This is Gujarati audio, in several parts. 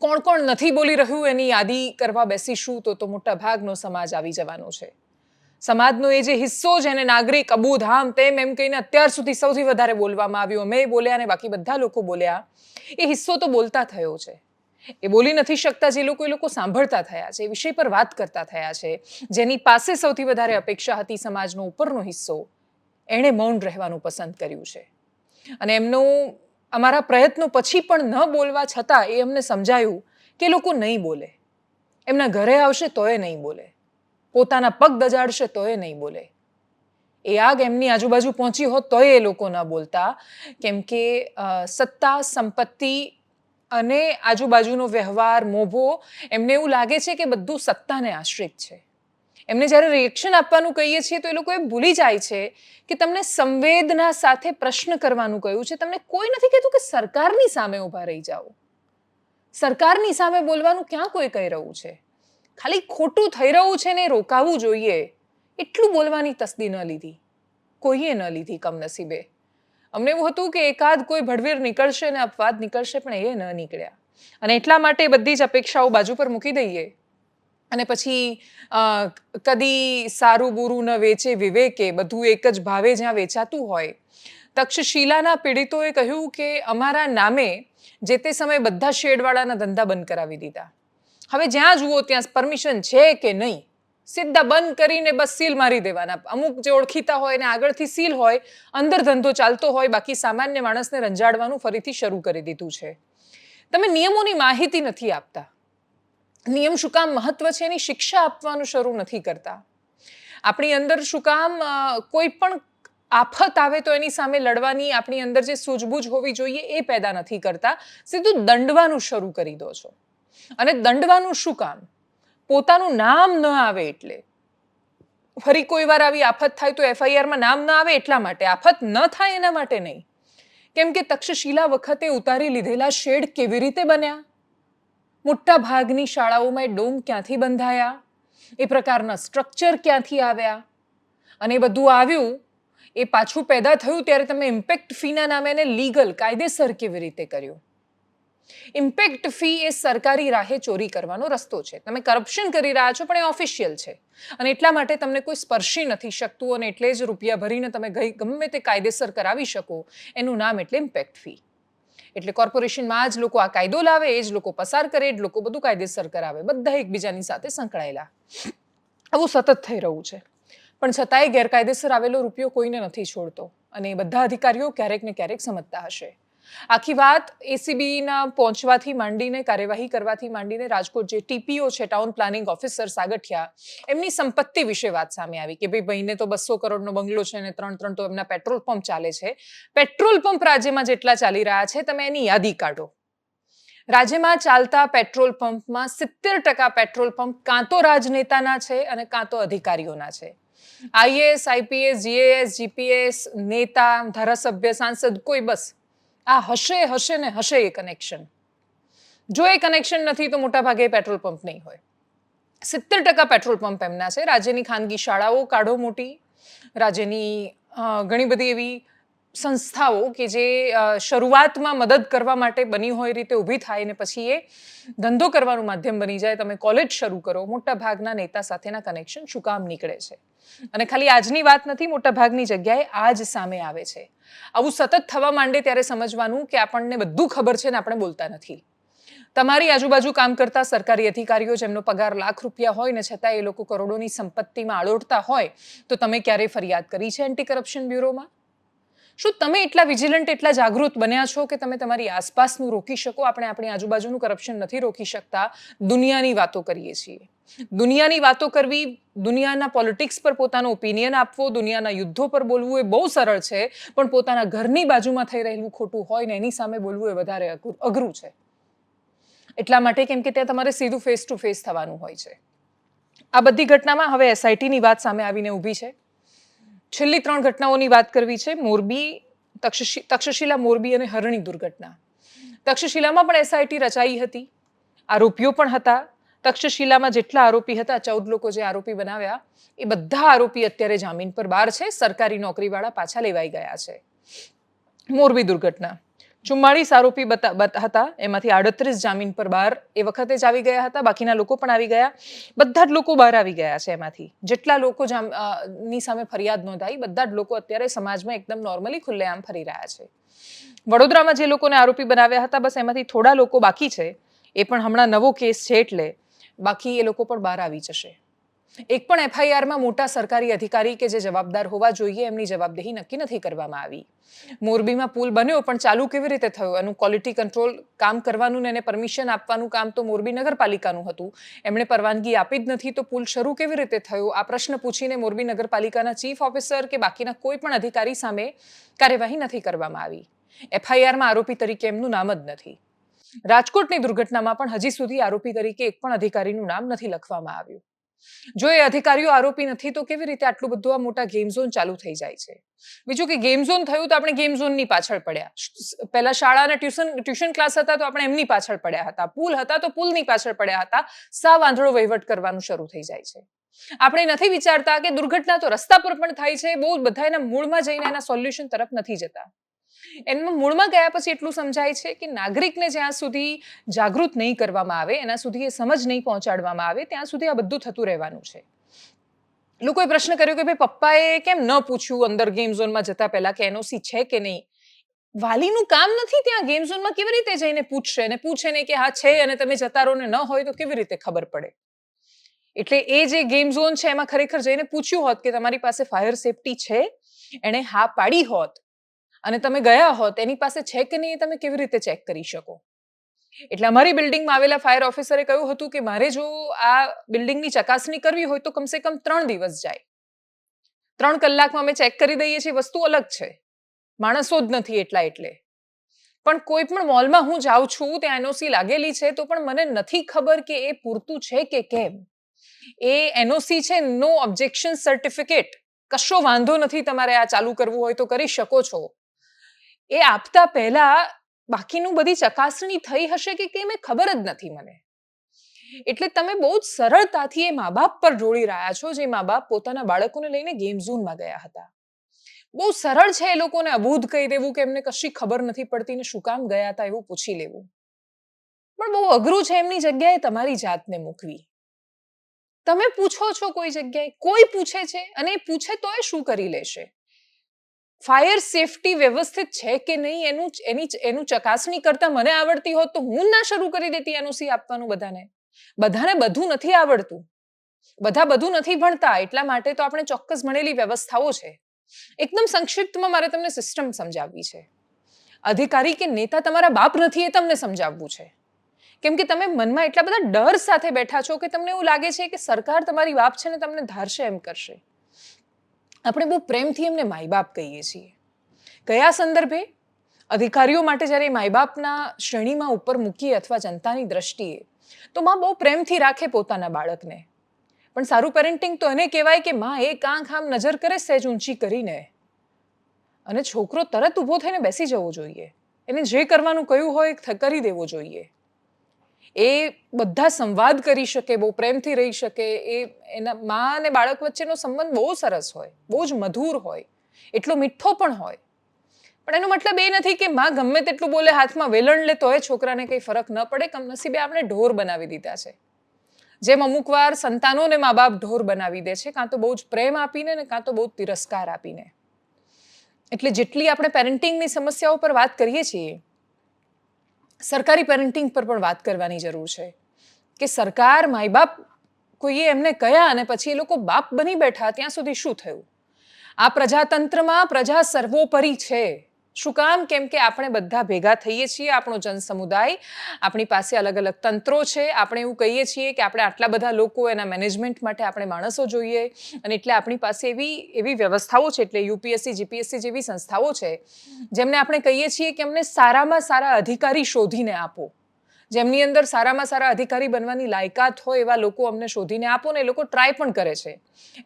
કોણ કોણ નથી બોલી રહ્યું એની યાદી કરવા બેસીશું તો તો મોટા ભાગનો સમાજ આવી જવાનો છે. સમાજનો એ જે હિસ્સો એને નાગરિક અબુધામ, તેમ એમ કહીને અત્યાર સુધી સૌથી વધારે બોલવામાં આવ્યું. અમે બોલ્યા અને બાકી બધા લોકો બોલ્યા. એ હિસ્સો તો બોલતા થયો છે. એ બોલી નથી શકતા જે લોકો, એ લોકો સાંભળતા થયા છે, એ વિષય પર વાત કરતા થયા છે. જેની પાસે સૌથી વધારે અપેક્ષા હતી સમાજનો ઉપરનો હિસ્સો. એણે મૌન રહેવાનું પસંદ કર્યું છે. અને એમનો અમારા પ્રયત્નો પછી પણ ન બોલવા છતાં એ અમને સમજાયું કે લોકો નહીં બોલે. એમના ઘરે આવશે તોય નહીં બોલે. પોતાના પગ દજાડશે તોય નહીં બોલે. એ આગ એમની આજુબાજુ પહોંચી હોત તોય એ લોકો ન બોલતા. કેમ કે સત્તા, સંપત્તિ અને આજુબાજુનો વ્યવહાર, મોભો એમને એવું લાગે છે કે બધું સત્તાને આશ્રિત છે. એમને જ્યારે રિએક્શન આપવાનું કહીએ છીએ તો એ લોકો એ ભૂલી જાય છે કે તમને સંવેદના સાથે પ્રશ્ન કરવાનું કહ્યું છે. તમને કોઈ નથી કહેતું કે સરકારની સામે ઊભા રહી જાઓ. સરકારની સામે બોલવાનું ક્યાં કોઈ કહી રહ્યું છે? ખાલી ખોટું થઈ રહ્યું છે ને રોકાવું જોઈએ. એટલું બોલવાની તસ્દી ન લીધી. કોઈએ ન લીધી કમનસીબે. અમને એવું હતું કે એકાદ કોઈ ભડવીર નીકળશે ને અપવાદ નીકળશે પણ એ ન નીકળ્યા. અને એટલા માટે બધી જ અપેક્ષાઓ બાજુ પર મૂકી દઈએ. અને પછી કદી સારું બુરું ન વેચે વિવેકે, બધું એક જ ભાવે જ્યાં વેચાતું હોય. તક્ષશિલાના પીડિતોએ કહ્યું કે અમારા નામે જે તે સમયે બધા શેડવાળાના ધંધા બંધ કરાવી દીધા. હવે જ્યાં જુઓ ત્યાં પરમિશન છે કે નહીં? સીધા બંધ કરીને બસ સીલ મારી દેવાના. અમુક જે ઓળખીતા હોય ને આગળથી સીલ હોય, અંદર ધંધો ચાલતો હોય, બાકી સામાન્ય માણસને રંજાડવાનું ફરીથી શરૂ કરી દીધું છે. તમે નિયમોની માહિતી નથી આપતા. નિયમ શું કામ મહત્વ છે એની શિક્ષા આપવાનું શરૂ નથી કરતા. આપણી અંદર શું કામ કોઈ પણ આફત આવે તો એની સામે લડવાની આપણી અંદર જે સૂઝબૂઝ હોવી જોઈએ એ પેદા નથી કરતા. સીધું દંડવાનું શરૂ કરી દો છો. અને દંડવાનું શું કામ? પોતાનું નામ ન આવે એટલે. ફરી કોઈ વાર આવી આફત થાય તો એફઆઈઆરમાં નામ ન આવે એટલા માટે. આફત ન થાય એના માટે નહીં. કેમ કે તક્ષશિલા વખતે ઉતારી લીધેલા શેડ કેવી રીતે બન્યા? મોટા ભાગની શાળાઓમાં એ ડોમ ક્યાંથી બંધાયા? એ પ્રકારના સ્ટ્રક્ચર ક્યાંથી આવ્યા? અને બધું આવ્યું, એ પાછું પેદા થયું ત્યારે તમે ઇમ્પેક્ટ ફીના નામે એને લીગલ, કાયદેસર કેવી રીતે કર્યું? ઇમ્પેક્ટ ફી એ સરકારી રાહે ચોરી કરવાનો રસ્તો છે. તમે કરપ્શન કરી રહ્યા છો, પણ એ ઓફિશિયલ છે. અને એટલા માટે તમને કોઈ સ્પર્શી નથી શકતું અને એટલે જ રૂપિયા ભરીને તમે ગઈ, ગમે તે કાયદેસર કરાવી શકો, એનું નામ એટલે ઇમ્પેક્ટ ફી. એટલે કોર્પોરેશનમાં જ લોકો આ કાયદો લાવે, એ જ લોકો પસાર કરે જ લોકો બધું કાયદેસર કરાવે. બધા એકબીજાની સાથે સંકળાયેલા. આવું સતત થઈ રહ્યું છે. પણ છતાંય ગેરકાયદેસર આવેલો રૂપિયો કોઈને નથી છોડતો. અને બધા અધિકારીઓ ક્યારેક ને ક્યારેક સમજતા હશે. આખી વાત એસીબીના પહોંચવાથી માંડીને, કાર્યવાહી કરવાથી માંડીને રાજકોટ જે ટીપીઓ છે ટાઉન પ્લાનિંગ ઓફિસર સાગઠિયા, એમની સંપત્તિ વિશે વાત સામે આવી કે ભાઈ ભાઈને તો બસો કરોડનો બંગલો છે અને ત્રણ ત્રણ તો એમના પેટ્રોલ પંપ ચાલે છે. પેટ્રોલ પંપ રાજ્યમાં જેટલા ચાલી રહ્યા છે, તમે એની યાદી કાઢો. રાજ્યમાં ચાલતા પેટ્રોલ પંપમાં સિત્તેર ટકા પેટ્રોલ પંપ કાં તો રાજનેતાના છે અને કાં તો અધિકારીઓના છે. આઈએએસ આઈપીએસ જીએએસ જીપીએસ નેતા, ધારાસભ્ય, સાંસદ, કોઈ બસ આ હશે હશે ને હશે એ કનેક્શન જો એ કનેક્શન નથી તો મોટા ભાગે પેટ્રોલ પંપ નહીં હોય. સિત્તેર ટકા પેટ્રોલ પંપ એમના છે. રાજ્યની ખાનગી શાળાઓ કાઢો મોટી. રાજ્યની ઘણી બધી એવી સંસ્થાઓ કે જે શરૂઆતમાં મદદ કરવા માટે બની હોય રીતે ઊભી થાય ને પછી એ ધંધો કરવાનું માધ્યમ બની જાય, તમે કોલેજ શરૂ કરો, મોટા ભાગના નેતા સાથેના કનેક્શન શું કામ નીકળે છે? અને ખાલી આજની વાત નથી, મોટા ભાગની જગ્યાએ આજ સામે આવે છે. આવું સતત થવા માંડે ત્યારે સમજવાનું કે આપણને બધું ખબર છે ને આપણે બોલતા નથી. તમારી આજુબાજુ કામ કરતા સરકારી અધિકારીઓ જેમનો પગાર લાખ રૂપિયા હોય ને છતાં એ લોકો કરોડોની સંપત્તિમાં આળોટતા હોય, તો તમે ક્યારેય ફરિયાદ કરી છે એન્ટી કરપ્શન બ્યુરોમાં? શું તમે એટલા વિજિલન્ટ, એટલા જાગૃત બન્યા છો કે તમે તમારી આસપાસનું રોકી શકો? આપણે આપણી આજુબાજુનું કરપ્શન નથી રોકી શકતા. દુનિયાની વાતો કરીએ છીએ. દુનિયાની વાતો કરવી, દુનિયાના પોલિટિક્સ પર પોતાનો ઓપિનિયન આપવો, દુનિયાના યુદ્ધો પર બોલવું એ બહુ સરળ છે, પણ પોતાના ઘરની બાજુમાં થઈ રહેલું ખોટું હોય ને એની સામે બોલવું એ વધારે અઘરું છે. એટલા માટે કેમ કે ત્યાં તમારે સીધું ફેસ ટુ ફેસ થવાનું હોય છે. આ બધી ઘટનામાં હવે એસઆઈટીની વાત સામે આવીને ઊભી છે. છેલ્લી ત્રણ ઘટનાઓની વાત કરવી છે, મોરબી, તક્ષશિ, તક્ષશિલા, મોરબી અને હરણી દુર્ઘટના. તક્ષશિલામાં પણ એસઆઈટી રચાઈ હતી. આરોપીઓ પણ હતા. તક્ષશિલામાં જેટલા આરોપી હતા, ચૌદ લોકો જે આરોપી બનાવ્યા, એ બધા આરોપી અત્યારે જામીન પર બહાર છે. સરકારી નોકરીવાળા પાછા લેવાઈ ગયા છે. મોરબી દુર્ઘટના. ચુમ્માળીસ આરોપી હતા. એમાંથી આડત્રીસ જામીન પર બહાર એ વખતે જ આવી ગયા હતા. બાકીના લોકો પણ આવી ગયા. બધા જ લોકો બહાર આવી ગયા છે એમાંથી. જેટલા લોકો ની સામે ફરિયાદ નોંધાઈ, બધા જ લોકો અત્યારે સમાજમાં એકદમ નોર્મલી ખુલ્લેઆમ ફરી રહ્યા છે. વડોદરામાં જે લોકોને આરોપી બનાવ્યા હતા, બસ એમાંથી થોડા લોકો બાકી છે. એ પણ હમણાં નવો કેસ છે એટલે બાકી એ લોકો પણ બહાર આવી જશે. એક પણ એફઆઈઆરમાં મોટા સરકારી અધિકારી કે જે જવાબદાર હોવા જોઈએ એમની જવાબદેહી નક્કી નથી કરવામાં આવી. મોરબીમાં પુલ બન્યો, પણ ચાલુ કેવી રીતે થયો? એનું ક્વોલિટી કંટ્રોલ કામ કરવાનું ને એને પરમિશન આપવાનું કામ તો મોરબી નગરપાલિકાનું હતું. એમણે પરવાનગી આપી જ નથી તો પુલ શરૂ કેવી રીતે થયો? આ પ્રશ્ન પૂછીને મોરબી નગરપાલિકાના ચીફ ઓફિસર કે બાકીના કોઈ પણ અધિકારી સામે કાર્યવાહી નથી કરવામાં આવી. એફઆઈઆરમાં આરોપી તરીકે એમનું નામ જ નથી. રાજકોટની દુર્ઘટનામાં પણ હજી સુધી આરોપી તરીકે એક પણ અધિકારીનું નામ નથી લખવામાં આવ્યું. જો એ અધિકારીઓ આરોપી નથી, તો કેવી રીતે આટલું બધું આ મોટા ગેમ ઝોન ચાલુ થઈ જાય છે? બીજું કે ગેમ ઝોન થયું તો આપણે ગેમ ઝોનની પાછળ પડ્યા. પહેલા શાળા અને ટ્યુશન ટ્યુશન ક્લાસ હતા તો આપણે એમની પાછળ પડ્યા હતા. પુલ હતા તો પુલની પાછળ પડ્યા હતા. સાવ આંધળો વહીવટ કરવાનું શરૂ થઈ જાય છે. આપણે નથી વિચારતા કે દુર્ઘટના તો રસ્તા પર પણ થાય છે. બહુ બધા એના મૂળમાં જઈને એના સોલ્યુશન તરફ નથી જતા. એમાં મૂળમાં ગયા પછી એટલું સમજાય છે કે નાગરિકને જ્યાં સુધી જાગૃત નહીં કરવામાં આવે, એના સુધી એ સમજ નહીં પહોંચાડવામાં આવે, ત્યાં સુધી આ બધું થતું રહેવાનું છે. લોકોએ પ્રશ્ન કર્યો કે ભાઈ, પપ્પાએ કેમ ન પૂછ્યું અંદર ગેમ ઝોનમાં જતા પહેલા કે એનઓસી છે કે નહીં? વાલીનું કામ નથી ત્યાં ગેમ ઝોનમાં કેવી રીતે જઈને પૂછશે અને પૂછે ને કે હા, છે અને તમે જતા રહો ને ન હોય તો કેવી રીતે ખબર પડે? એટલે એ જે ગેમ ઝોન છે એમાં ખરેખર જઈને પૂછ્યું હોત કે તમારી પાસે ફાયર સેફટી છે, એણે હા પાડી હોત અને તમે ગયા હો તેની પાસે છે કે નહીં તમે કેવી રીતે ચેક કરી શકો? એટલે અમારી બિલ્ડિંગમાં આવેલા ફાયર ઓફિસરે કહ્યું હતું કે મારે જો આ બિલ્ડિંગની ચકાસણી કરવી હોય તો કમસે કમ ત્રણ દિવસ જાય. ત્રણ કલાકમાં અમે ચેક કરી દઈએ છીએ, વસ્તુ અલગ છે. માણસો જ નથી એટલા એટલે. પણ કોઈ પણ મોલમાં હું જાઉં છું, ત્યાં એનઓસી લાગેલી છે, તો પણ મને નથી ખબર કે એ પૂરતું છે કે કેમ. એ એનઓસી છે, નો ઓબ્જેક્શન સર્ટિફિકેટ. કશો વાંધો નથી તમારે આ ચાલુ કરવું હોય તો કરી શકો છો. એ આપતા પહેલા બાકીનું બધી ચકાસણી થઈ હશે કે કેમ એ ખબર જ નથી મને. એટલે તમે બહુ જ સરળતાથી એ મા બાપ પર જોડી રહ્યા છો, જે મા બાપ પોતાના બાળકોને લઈને ગેમ ઝોનમાં ગયા હતા. બહુ સરળ છે એ લોકોને અબૂધ કહી દેવું કે એમને કશી ખબર નથી પડતી ને શું કામ ગયા હતા એવું પૂછી લેવું. પણ બહુ અઘરું છે એમની જગ્યાએ તમારી જાતને મૂકવી. તમે પૂછો છો કોઈ જગ્યાએ, કોઈ પૂછે છે અને એ પૂછે તો એ શું કરી લેશે? ફાયર સેફટી વ્યવસ્થિત છે કે નહીં એનું એની એનું ચકાસણી કરતા મને આવડતી હોત તો હું ના શરૂ કરી દેતી એનઓસી આપવાનું બધાને. બધાને બધું નથી આવડતું. બધા બધું નથી ભણતા, એટલા માટે તો આપણે ચોક્કસ ભણેલી વ્યવસ્થાઓ છે. એકદમ સંક્ષિપ્તમાં મારે તમને સિસ્ટમ સમજાવવી છે. અધિકારી કે નેતા તમારા બાપ નથી એ તમને સમજાવવું છે. કેમ કે તમે મનમાં એટલા બધા ડર સાથે બેઠા છો કે તમને એવું લાગે છે કે સરકાર તમારી બાપ છે ને તમને ધારશે એમ કરશે. આપણે બહુ પ્રેમથી એમને માયબાપ કહીએ છીએ. કયા સંદર્ભે? અધિકારીઓ માટે જ્યારે માઈ બાપના શ્રેણીમાં ઉપર મૂકીએ અથવા જનતાની દ્રષ્ટિએ, તો માં બહુ પ્રેમથી રાખે પોતાના બાળકને. પણ સારું પેરેન્ટિંગ તો એને કહેવાય કે માં એક આંખ આમ નજર કરે, સહેજ ઊંચી કરીને. અને છોકરો તરત ઊભો થઈને બેસી જવો જોઈએ. એને જે કરવાનું કહ્યું હોય કરી દેવો જોઈએ. એ બધા સંવાદ કરી શકે, બહુ પ્રેમથી રહી શકે, એ એના મા અને બાળક વચ્ચેનો સંબંધ બહુ સરસ હોય, બહુ જ મધુર હોય, એટલો મીઠો પણ હોય. પણ એનો મતલબ એ નથી કે માં ગમે તેટલું બોલે, હાથમાં વેલણ લે, તોય છોકરાને કંઈ ફરક ન પડે, કમનસીબે આપણે ઢોર બનાવી દીધા છે. જેમ અમુક વાર સંતાનોને મા બાપ ઢોર બનાવી દે છે, કાં તો બહુ જ પ્રેમ આપીને ને કાં તો બહુ તિરસ્કાર આપીને. એટલે જેટલી આપણે પેરેન્ટિંગની સમસ્યાઓ પર વાત કરીએ છીએ સરકારી પેરેન્ટિંગ પર પણ વાત કરવાની જરૂર છે. કે સરકાર માય બાપ કોઈએ એમને કયા અને પછી એ લોકો બાપ બની બેઠા, ત્યાં સુધી શું થયું? આ પ્રજાતંત્રમાં પ્રજા સર્વોપરી છે. શું કામ? કેમ કે આપણે બધા ભેગા થઈએ છીએ, આપણો જનસમુદાય, આપણી પાસે અલગ અલગ તંત્રો છે. આપણે એવું કહીએ છીએ કે આપણે આટલા બધા લોકો એના મેનેજમેન્ટ માટે આપણે માણસો જોઈએ અને એટલે આપણી પાસે એવી એવી વ્યવસ્થાઓ છે. એટલે યુપીએસસી જીપીએસસી જેવી સંસ્થાઓ છે, જેમને આપણે કહીએ છીએ કે અમને સારામાં સારા અધિકારી શોધીને આપો. જેમની અંદર સારામાં સારા અધિકારી બનવાની લાયકાત હોય એવા લોકો અમને શોધીને આપો ને એ લોકો ટ્રાય પણ કરે છે.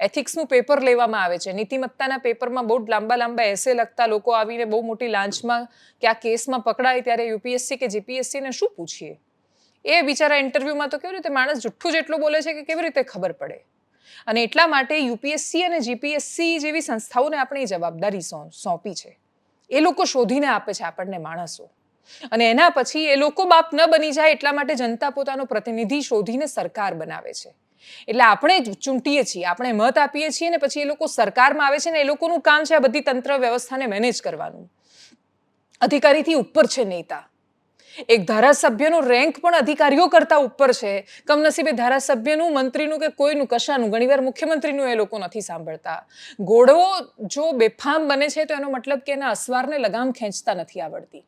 એથિક્સનું પેપર લેવામાં આવે છે. નીતિમત્તાના પેપરમાં બહુ લાંબા લાંબા એસે લખતા લોકો આવીને બહુ મોટી લાંચમાં કે આ કેસમાં પકડાય ત્યારે યુપીએસસી કે જીપીએસસીને શું પૂછીએ? એ બિચારા ઇન્ટરવ્યૂમાં તો કેવી રીતે માણસ જુઠ્ઠું જેટલું બોલે છે કે કેવી રીતે ખબર પડે? અને એટલા માટે યુપીએસસી અને જીપીએસસી જેવી સંસ્થાઓને આપણે જવાબદારી સોંપી છે. એ લોકો શોધીને આપે છે આપણને માણસો. અને એના પછી એ લોકો બાપ ન બની જાય એટલા માટે જનતા પોતાનો પ્રતિનિધિ શોધીને સરકાર બનાવે છે. એટલે આપણે જ ચૂંટીએ છીએ, આપણે મત આપીએ છીએ ને પછી એ લોકો સરકારમાં આવે છે ને એ લોકોનું કામ છે આ બધી તંત્ર વ્યવસ્થાને મેનેજ કરવાનું. અધિકારીથી ઉપર છે નેતા. એક ધારાસભ્યનો રેન્ક પણ અધિકારીઓ કરતા ઉપર છે. કમનસીબે ધારાસભ્યનું, મંત્રીનું કે કોઈનું, કશાનું, ઘણીવાર મુખ્યમંત્રીનું એ લોકો નથી સાંભળતા. ઘોડો જો બેફામ બને છે તો એનો મતલબ કે એના અસવારને લગામ ખેંચતા નથી આવડતી.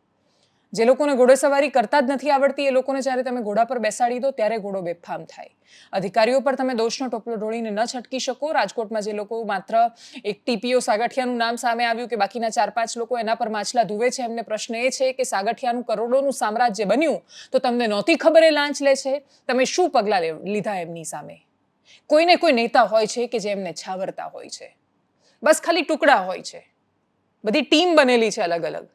જે લોકોને ઘોડેસવારી કરતા જ નથી આવડતી, એ લોકોને જ્યારે તમે ઘોડા પર બેસાડી દો, ત્યારે ઘોડો બેફામ થાય. અધિકારીઓ પર તમે દોષનો ટોપલો ઢોળીને ન છટકી શકો. રાજકોટમાં જે લોકો માત્ર એક ટીપીઓ સાગઠિયાનું નામ સામે આવ્યું કે બાકીના ચાર પાંચ લોકો એના પર માછલા ધુવે છે, એમને પ્રશ્ન એ છે કે સાગઠિયાનું કરોડોનું સામ્રાજ્ય બન્યું તો તમને નહોતી ખબર એ લાંચ લે છે? તમે શું પગલાં લીધા એમની સામે? કોઈને કોઈ નેતા હોય છે કે જે એમને છાવરતા હોય છે? બસ ખાલી ટુકડા હોય છે. બધી ટીમ બનેલી છે અલગ અલગ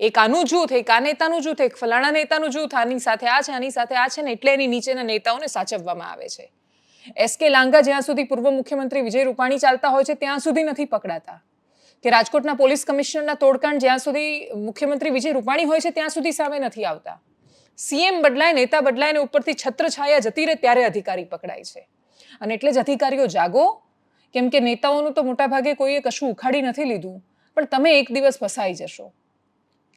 એક આનું જૂથ, એક આ નેતાનું જૂથ, એક ફલાણા નેતાનું જૂથ આની સાથે આ છે, આની સાથે આ છે ને એટલે એની નીચેના નેતાઓને સાચવવામાં આવે છે. એસ કે લાંગા જ્યાં સુધી પૂર્વ મુખ્યમંત્રી વિજય રૂપાણી ચાલતા હોય છે, ત્યાં સુધી નથી પકડાતા. કે રાજકોટના પોલીસ કમિશનરના તોડકાંડ જ્યાં સુધી મુખ્યમંત્રી વિજય રૂપાણી હોય છે, ત્યાં સુધી સામે નથી આવતા. સીએમ બદલાય, નેતા બદલાય ને ઉપરથી છત્રછાયા જતી રહે ત્યારે અધિકારી પકડાય છે. અને એટલે જ અધિકારીઓ જાગો. કેમ કે નેતાઓનું તો મોટાભાગે કોઈએ કશું ઉખાડી નથી લીધું. પણ તમે એક દિવસ ફસાઈ જશો.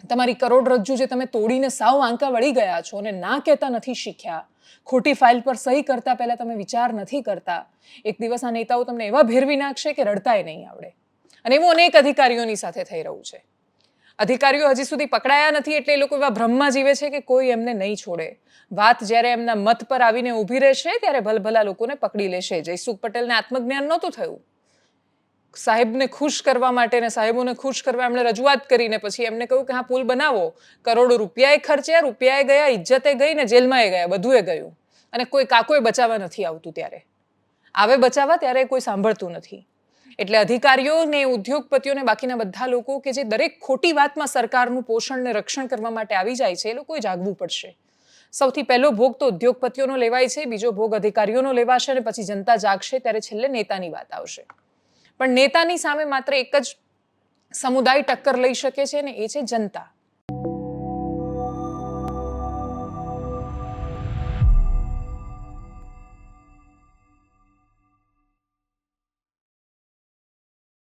તમારી કરોડરજ્જુ જે તમે તોડીને સાવ આંકા વળી ગયા છો અને ના કહેતા નથી શીખ્યા, ખોટી ફાઇલ પર સહી કરતા પહેલાં તમે વિચાર નથી કરતા. એક દિવસ આ નેતાઓ તમને એવા ભેરવી નાખશે કે રડતાય નહીં આવડે. અને એવું અનેક અધિકારીઓની સાથે થઈ રહ્યું છે. અધિકારીઓ હજી સુધી પકડાયા નથી એટલે એ લોકો એવા ભ્રમમાં જીવે છે કે કોઈ એમને નહીં છોડે. વાત જ્યારે એમના મત પર આવીને ઊભી રહેશે ત્યારે ભલભલા લોકોને પકડી લેશે. જયસુખ પટેલને આત્મજ્ઞાન નહોતું થયું. સાહેબને ખુશ કરવા માટે ને સાહેબોને ખુશ કરવા એમણે રજૂઆત કરીને પછી એમને કહ્યું કે હા, પુલ બનાવો. કરોડો રૂપિયાએ ખર્ચ્યા રૂપિયાએ ગયા, ઇજ્જતે ગઈ ને જેલમાં એ ગયા, બધુંય ગયું. અને કોઈ કાકોએ બચાવવા નથી આવતું ત્યારે. આવે બચાવવા ત્યારે કોઈ સાંભળતું નથી. એટલે અધિકારીઓ ને ઉદ્યોગપતિઓને બાકીના બધા લોકો કે જે દરેક ખોટી વાતમાં સરકારનું પોષણ ને રક્ષણ કરવા માટે આવી જાય છે, એ લોકોએ જાગવું પડશે. સૌથી પહેલો ભોગ તો ઉદ્યોગપતિઓનો લેવાય છે, બીજો ભોગ અધિકારીઓનો લેવાશે અને પછી જનતા જાગશે, ત્યારે છેલ્લે નેતાની વાત આવશે. પણ નેતાની સામે માત્ર એક જ સમુદાય ટક્કર લઈ શકે છે ને એ છે જનતા.